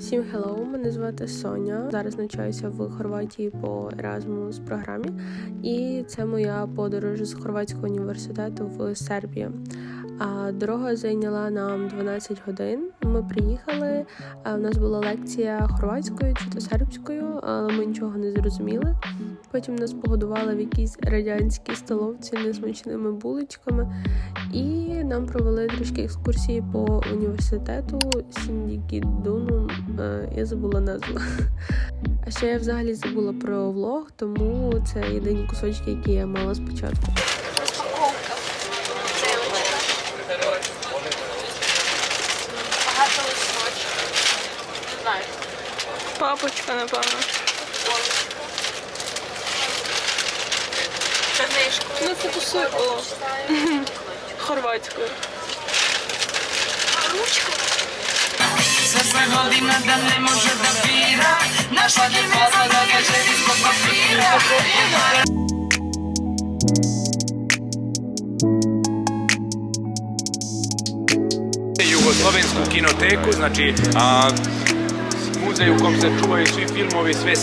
Всім хело! мене звати Соня. Зараз навчаюся в Хорватії по Erasmus програмі, і це моя подорож з Хорватського університету в Сербію. А дорога зайняла нам 12 годин. Ми приїхали. У нас була лекція хорватською чи то сербською, але ми нічого не зрозуміли. Потім нас погодували в якійсь радянській столовці несмачними булочками, і нам провели трішки екскурсії по університету Сіндігідуну. Е, Я забула назву. А ще я взагалі забула про влог, тому це єдині кусочки, які я мала спочатку. Папочка, напевно. Книжку. Ну, це по суті хорватською. Ручку. Sve sve godina da ne može da bira Našla je faza da ga želi zbog papira Jugoslovensku kinoteku, znači a, čuvaju svi filmovi, sve.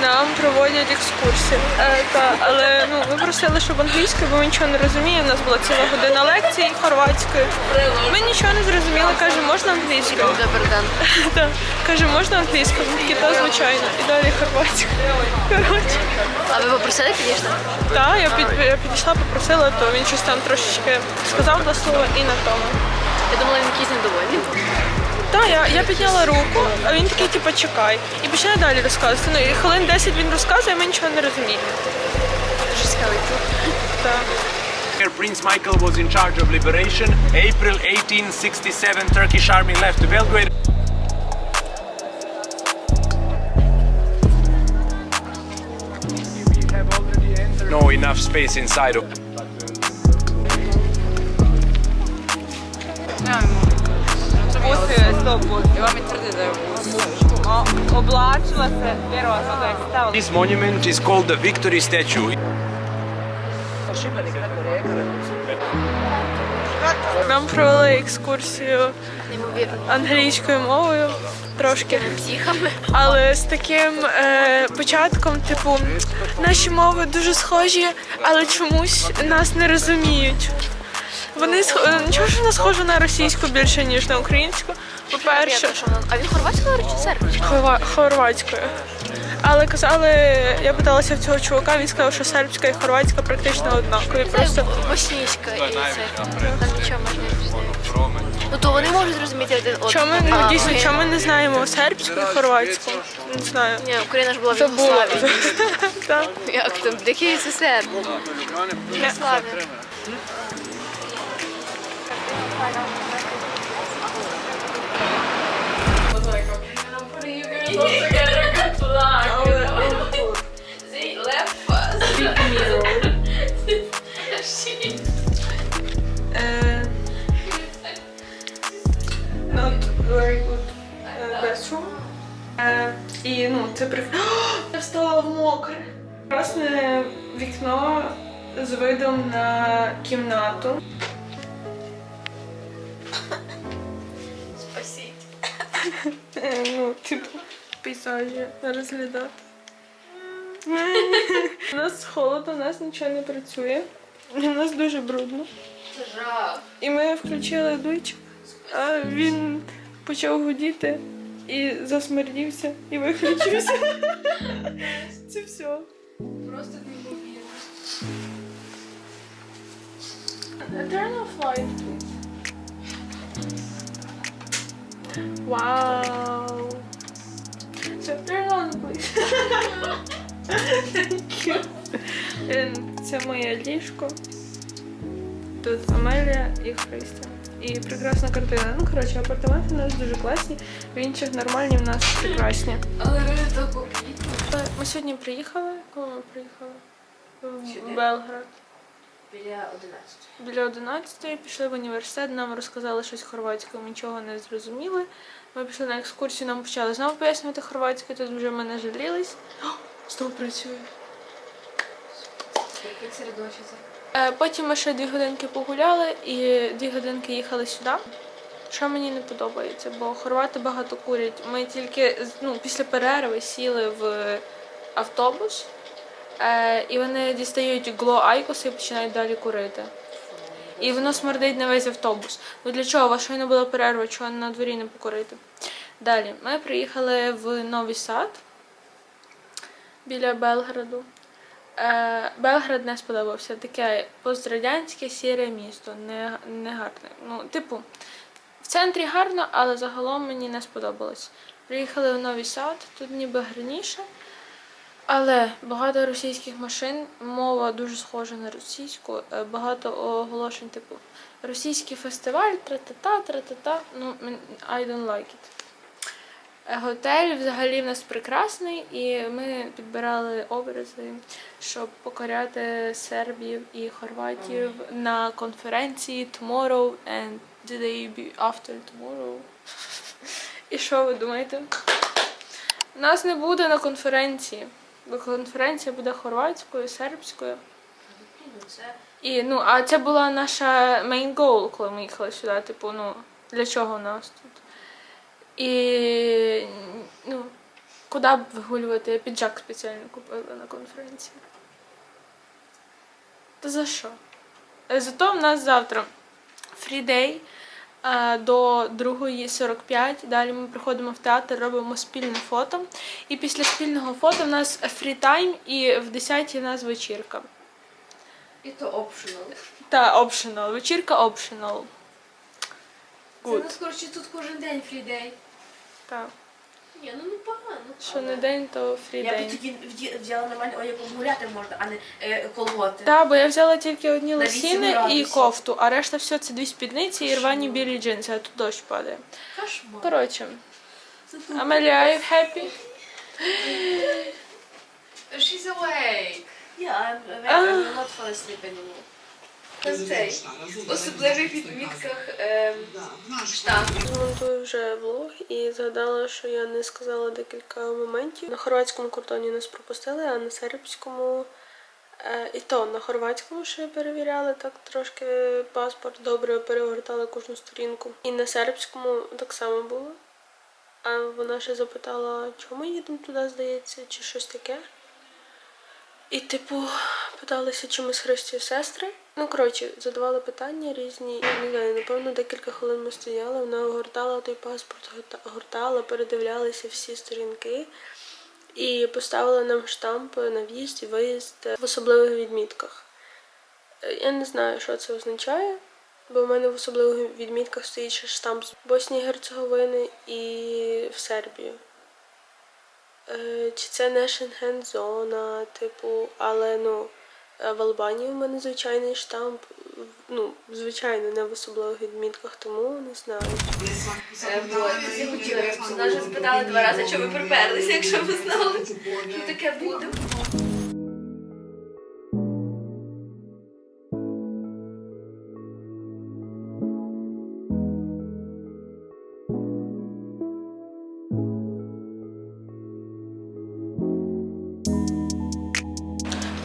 Нам проводять екскурсію. Е, та, але ну, ми просили, щоб англійською, бо ми нічого не розуміємо. У нас була ціла година лекції хорватської. Ми нічого не зрозуміли, каже, можна англійською. Добрий день. Каже, можна англійською? Ми такі, та звичайно. І далі хорватською. Коротше. А ви попросили, звісно? Так, я, під, я підійшла, попросила, то він щось там трошечки сказав до слова і на тому. Я думала, він якийсь недовольний. Так, я, я підняла руку, а він такий, типу, чекай. І починає далі розказувати. Ну, і хвилин 10 він розказує, а ми нічого не розуміємо. Дуже Так. Prince Michael was in charge of liberation. April 1867, Turkish army left to Belgrade. No enough space inside of. Oblačila se, vjerovatno da je stala. This monument is called the Victory Statue. Нам провели екскурсію англійською мовою трошки. Але з таким е, початком, типу, наші мови дуже схожі, але чомусь нас не розуміють. Вони сх- е, нічого ж вона схожа на російську більше, ніж на українську. По-перше, А він хорватською чи сербською? хорватською. Але казали, я питалася в цього чувака, він сказав, що сербська і хорватська практично однакові. Просто боснійська і це. Там нічого можна не пізнати. Ну то вони можуть зрозуміти один одного. чому ми ну, А, дійсно, чому ми не знаємо сербську і хорватську? Не знаю. Ні, Україна ж була в. Югославії. Як там? Який це серб? Югославія. І ну, це при... Я встала в мокре. Красне вікно з видом на кімнату. Ну, типу, пейзажі розглядати. У нас холодно, у нас нічого не працює. У нас дуже брудно. Жах. І ми включили дуйчик, а він почав гудіти і засмердівся і виключився. Це все. Просто неймовірно. Turn off light, Wow. So turn on, please. Thank you. Е, Це моє ліжко. Тут Амелія і Христя. І прекрасна картина. Ну, коротше, апартаменти у нас дуже класні, в інших нормальні в нас прекрасні. Але. Е, Ми сьогодні приїхали. Коли ми приїхали? В Белград. Біля 11. Біля 11 пішли в університет, нам розказали щось хорватською, ми нічого не зрозуміли. Ми пішли на екскурсію, нам почали знову пояснювати хорватською, тут вже ми не жалілись. Знову працює. Е, Потім ми ще дві годинки погуляли і дві годинки їхали сюди. Що мені не подобається, бо хорвати багато курять. Ми тільки ну, після перерви сіли в автобус, е, і вони дістають гло айкоси і починають далі курити. І воно смердить на весь автобус. Ну для чого? У вас щойно була перерва, чого на дворі не покурити? Далі, ми приїхали в Новий Сад біля Белграду. Е, Белград не сподобався. Таке пострадянське сіре місто, не, не гарне. Ну, типу, в центрі гарно, але загалом мені не сподобалось. Приїхали в Новий Сад, тут ніби гарніше. Але багато російських машин, мова дуже схожа на російську, е, багато оголошень, типу російський фестиваль, тра-та-та, тра-та-та. Ну, I don't like it. Е, Готель взагалі в нас прекрасний, і ми підбирали образи, щоб покоряти сербів і хорватів на конференції Tomorrow and the day after tomorrow. І що ви думаєте? Нас не буде на конференції, конференція буде хорватською, сербською. І ну, а це була наша main goal, коли ми їхали сюди. Типу, ну, для чого у нас тут? І ну, куди б вигулювати? Я піджак спеціально купила на конференції. Та за що? Зато в нас завтра фрідей до 2.45. Далі ми приходимо в театр, робимо спільне фото. І після спільного фото в нас фрітайм і в 10 у нас вечірка. І то optional. Та optional. Вечірка optional. Це Good. у нас, коротше, тут кожен день фрідей. Так. Ні, ну непогано. Що не день, то фрі Я б день. тоді вді- взяла нормально одяг гуляти можна, а не е, колготи. Так, бо я взяла тільки одні На вісім лосіни і градусів. кофту, а решта все це дві спідниці і рвані білі джинси, а тут дощ падає. Кошмар. Коротше. Амелія, are you happy? She's awake. Yeah, I'm, I'm not fall asleep anymore. Цей. В особливих відмітках ем, штанг. Монтую вже влог і згадала, що я не сказала декілька моментів. На хорватському кордоні нас пропустили, а на сербському е, і то на хорватському ще перевіряли так трошки паспорт, добре перегортали кожну сторінку. І на сербському так само було. А вона ще запитала, чому ми їдемо туди, здається, чи щось таке. І, типу, питалися, чи ми з Христю сестри. Ну, коротше, задавали питання різні. І, не знаю, напевно, декілька хвилин ми стояли. Вона гортала той паспорт, горта- гортала, передивлялися всі сторінки. І поставила нам штамп на в'їзд і виїзд в особливих відмітках. Е, Я не знаю, що це означає, бо в мене в особливих відмітках стоїть ще штамп з Боснії Герцеговини і в Сербію. Е, Чи це не шенген зона, типу, але ну е, в Албанії в мене звичайний штамп, ну, звичайно, не в особливих відмітках, тому не знаю. Е, вот. Вже спитали два рази, що ви приперлися, якщо ви знали, таке буде.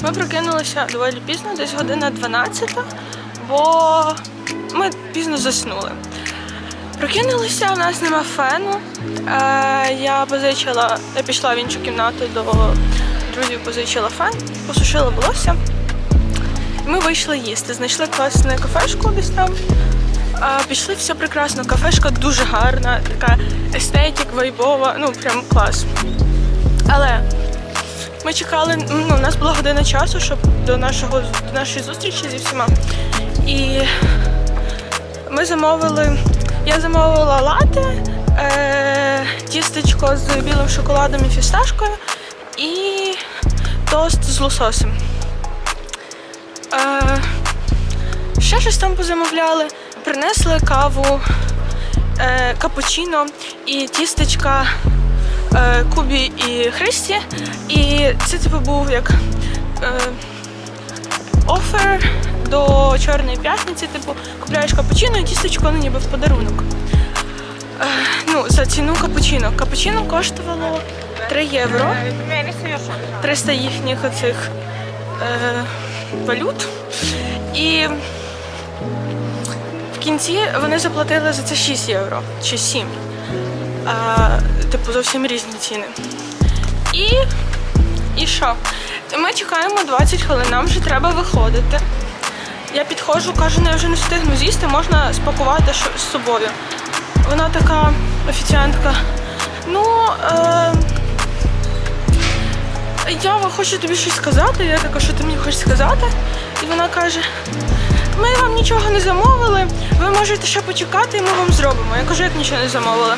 Ми прокинулися доволі пізно, десь година 12, бо ми пізно заснули. Прокинулися, у нас нема фену. Е, я позичила, я пішла в іншу кімнату до друзів, позичила фен, посушила волосся. Ми вийшли їсти. Знайшли класну кафешку десь там. Пішли, все прекрасно. Кафешка дуже гарна, така естетик, вайбова, ну прям клас. Але ми чекали, ну, у нас була година часу, щоб до нашого до нашої зустрічі зі всіма. І ми замовили. Я замовила лате, е, тістечко з білим шоколадом і фісташкою і тост з лососем. Е, ще щось там позамовляли. Принесли каву, е, капучино і тістечка Кубі і Христі. І це типу був як е, офер до Чорної п'ятниці. Типу, купляєш капучино і тістечко ну, ніби в подарунок. Е, ну, за ціну капучино. Капучино коштувало 3 євро. 300 їхніх оцих е, валют. І в кінці вони заплатили за це 6 євро чи 7. А, типу, зовсім різні ціни. І, і що? Ми чекаємо 20 хвилин, нам вже треба виходити. Я підходжу, кажу, ну я вже не встигну з'їсти, можна спакувати з собою. Вона така офіціантка. Ну, е, я хочу тобі щось сказати. Я така, що ти мені хочеш сказати? І вона каже: ми вам нічого не замовили, ви можете ще почекати, і ми вам зробимо. Я кажу, як нічого не замовили.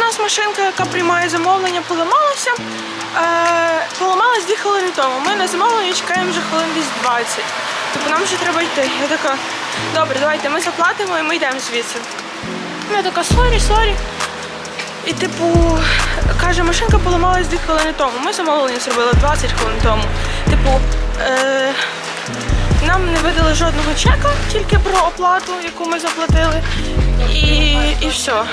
У нас машинка, яка приймає замовлення, поламалася. Е, поламалась дві хвилини тому. Ми на замовлення чекаємо вже хвилин десь 20. Тобто нам вже треба йти. Я така, добре, давайте ми заплатимо і ми йдемо звідси. Я така, сорі, сорі. І типу, каже, машинка поламалась дві хвилини тому. Ми замовлення зробили 20 хвилин тому. Типу, е, нам не видали жодного чека, тільки про оплату, яку ми заплатили. І, і все.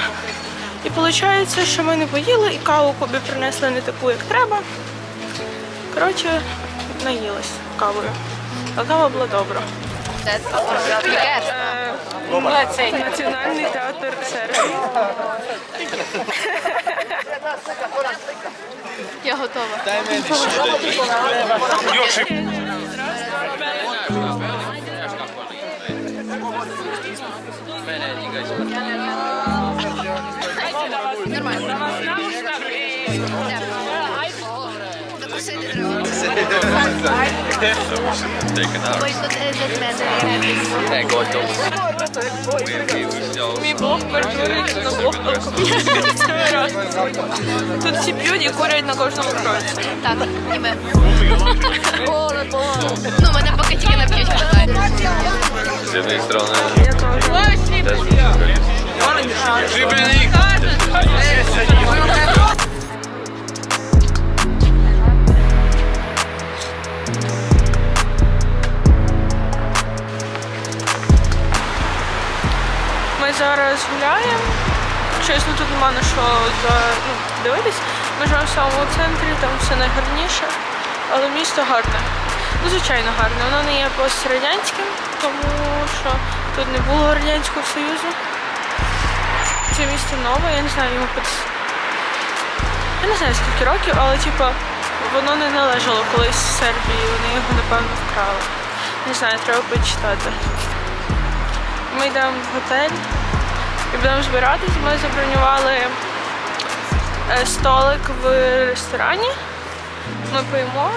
І виходить, що ми не поїли, і каву кобі принесли не таку, як треба. Коротше, наїлась кавою. А кава була добра. Е, Національний театр Сербії. Я готова. Мій блог перетворюється на блог. Тут всі п'ють і курять на кожному кроці. Так, і ми. Ну, мене поки тільки не п'ють хватає. Z jednej strony Я теж. też muszę зараз гуляємо. Чесно, тут нема на що ну, дивитись. Ми живемо в самому центрі, там все найгарніше, але місто гарне. Ну, звичайно, гарне. Воно не є пострадянським, тому що тут не було Радянського Союзу. Це місто нове, я не знаю, йому під... Я не знаю скільки років, але типа воно не належало колись Сербії, вони його напевно вкрали. Не знаю, треба почитати. Ми йдемо в готель і будемо збиратись. Ми забронювали е, столик в ресторані. Ми поїмо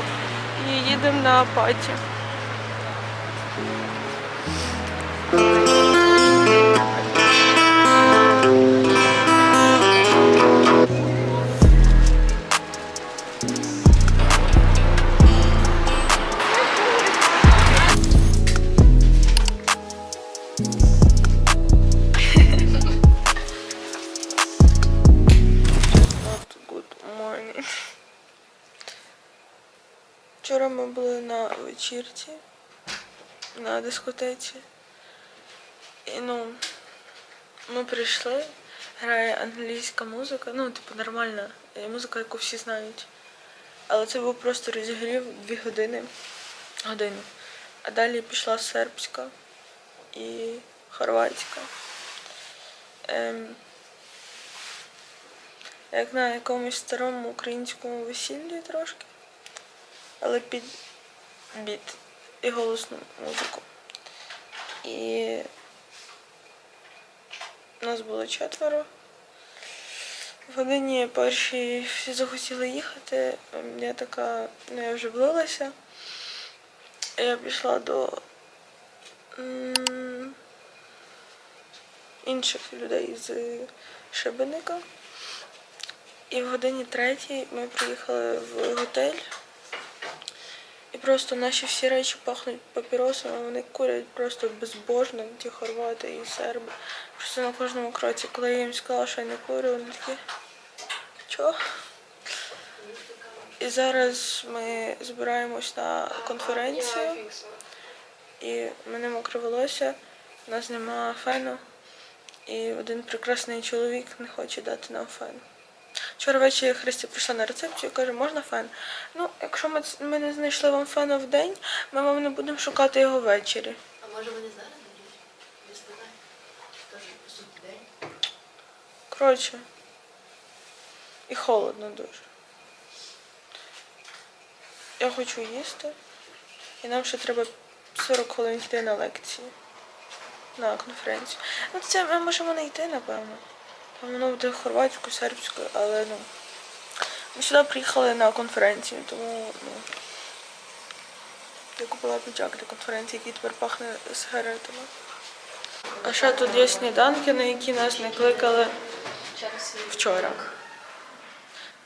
і їдемо на паті. Вечірці, на дискотеці. І ну, ми прийшли, грає англійська музика, ну, типу, нормальна е, музика, яку всі знають. Але це був просто розігрів дві години. годину. А далі пішла сербська і хорватська. Ем, як на якомусь старому українському весіллі трошки, але під біт і голосну музику. І нас було четверо. В годині перші всі захотіли їхати. Я така, ну я вже влилася. Я пішла до інших людей з Шебеника. І в годині третій ми приїхали в готель. Просто наші всі речі пахнуть папіросами, вони курять просто безбожно, ті хорвати і серби. Просто на кожному кроці. Коли я їм сказала, що я не курю, вони такі. Чого? І зараз ми збираємось на конференцію. І мене мокре волосся, у нас нема фену. І один прекрасний чоловік не хоче дати нам фен. Вчора ввечері Христя прийшла на рецепцію і каже, можна фен? Ну, якщо ми, ми не знайшли вам фена в день, ми вам не будемо шукати його ввечері. А може вони зараз не Коротше. І холодно дуже. Я хочу їсти. І нам ще треба 40 хвилин йти на лекції. На конференцію. Ну це ми можемо не йти, напевно. Воно буде хорватською, сербською, але ну. Ми сюди приїхали на конференцію, тому ну. Я купила піджак для конференції, який тепер пахне сигаретами. А ще тут є сніданки, на які нас не кликали вчора.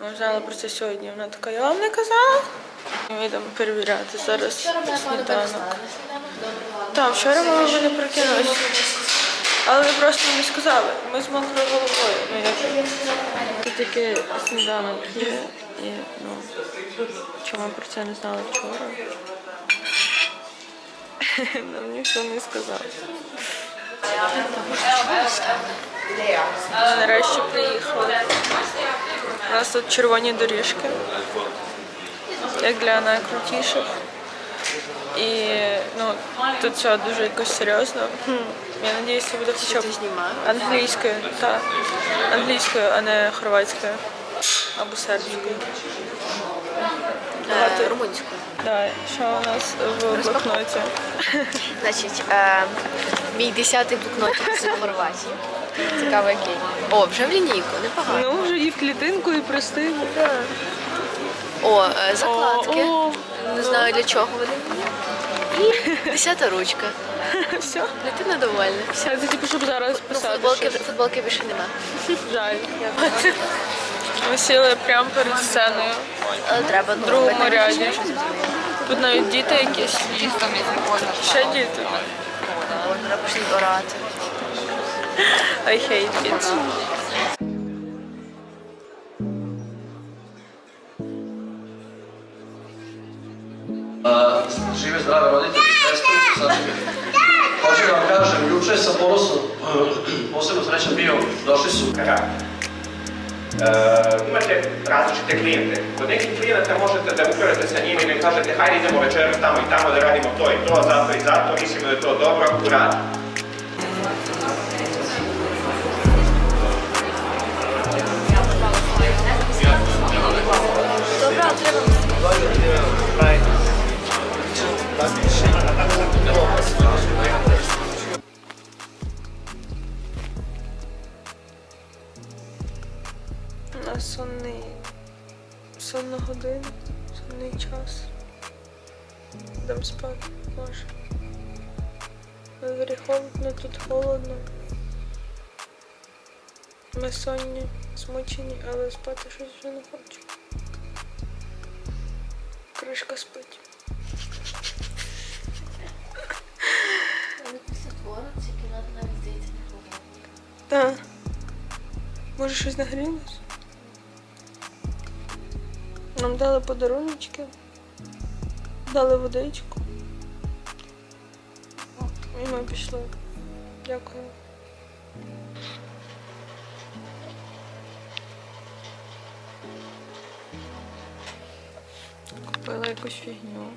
Ми знали про це сьогодні. Вона така, я вам не казала. Ми йдемо перевіряти зараз сніданок. Так, вчора ми не прокинулися. Але ви просто не сказали. Ми з мокрою головою. Ну, як... Тут таке сніданок є. І, ну, чому про це не знали вчора? Нам ніхто не сказав. Нарешті приїхали. У нас тут червоні доріжки, як для найкрутіших. І ну, тут все дуже якось серйозно. Я сподіваюся, це буде хоча б англійською, так. Англійською, а не хорватською або сербською. Багато Румунською. Да, що у нас в блокноті? Значить, е, мій десятий блокнотик з Хорватії. Цікаво, який. О, вже в лінійку, непогано. Ну, вже і в клітинку, і простив. О, е, закладки. О, Не знаю для чого вони. І десята ручка. все. Дитина довольна. Все. Це типу, щоб зараз Ну, писати. футболки, щось. футболки більше нема. Жаль. Ми сіли прямо перед сценою. Але треба В другому ряді. Тут навіть діти якісь. Ще діти. Треба почнуть орати. I hate kids. posebno, posebno srećan bio, došli su ka. E, imate različite klijente. Kod nekih klijenata možete da upravite sa njima i ne kažete hajde idemo večeras tamo i tamo da radimo to i to, zato i zato, mislimo da je to dobro, uradi. Bye. Сонний, сонна година, сонний час. Йдемо спати, може. Дворі холодно, тут холодно. Ми сонні, змучені, але спати щось вже не хочу. Кришка спить. Так. Може щось нагрілось? Нам дали подаруночки, дали водичку. І ми пішли. Дякую. Купила якусь фігню.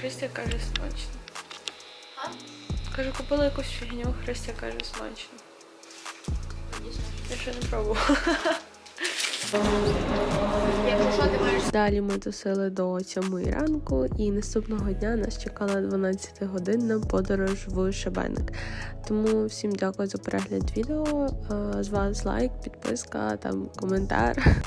Христя каже смачно. Кажу, купила якусь фігню, Христя каже смачно. Я ще не пробувала. Далі ми тусили до 7 ранку, і наступного дня нас чекала 12 годинна подорож в Шебеник. Тому всім дякую за перегляд відео. Е, З вас лайк, підписка, там коментар.